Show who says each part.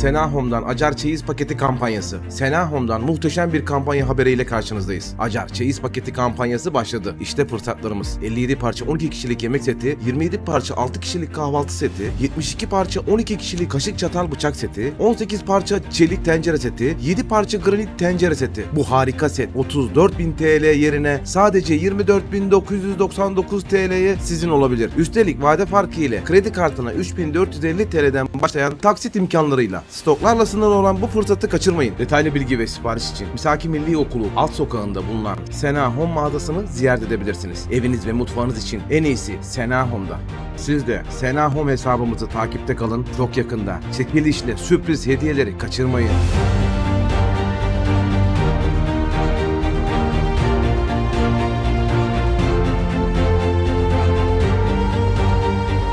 Speaker 1: Sena Home'dan Acar Çeyiz Paketi kampanyası. Sena Home'dan muhteşem bir kampanya haberiyle karşınızdayız. Acar Çeyiz Paketi kampanyası başladı. İşte fırsatlarımız. 57 parça 12 kişilik yemek seti, 27 parça 6 kişilik kahvaltı seti, 72 parça 12 kişilik kaşık çatal bıçak seti, 18 parça çelik tencere seti, 7 parça granit tencere seti. Bu harika set 34.000 TL yerine sadece 24.999 TL'ye sizin olabilir. Üstelik vade farkı ile kredi kartına 3.450 TL'den başlayan taksit imkanlarıyla. Stoklarla sınırlı olan bu fırsatı kaçırmayın. Detaylı bilgi ve sipariş için Misaki Milli Okulu alt sokağında bulunan Sena Home mağazasını ziyaret edebilirsiniz. Eviniz ve mutfağınız için en iyisi Sena Home'da. Siz de Sena Home hesabımızı takipte kalın. Çok yakında çekilişle sürpriz hediyeleri kaçırmayın.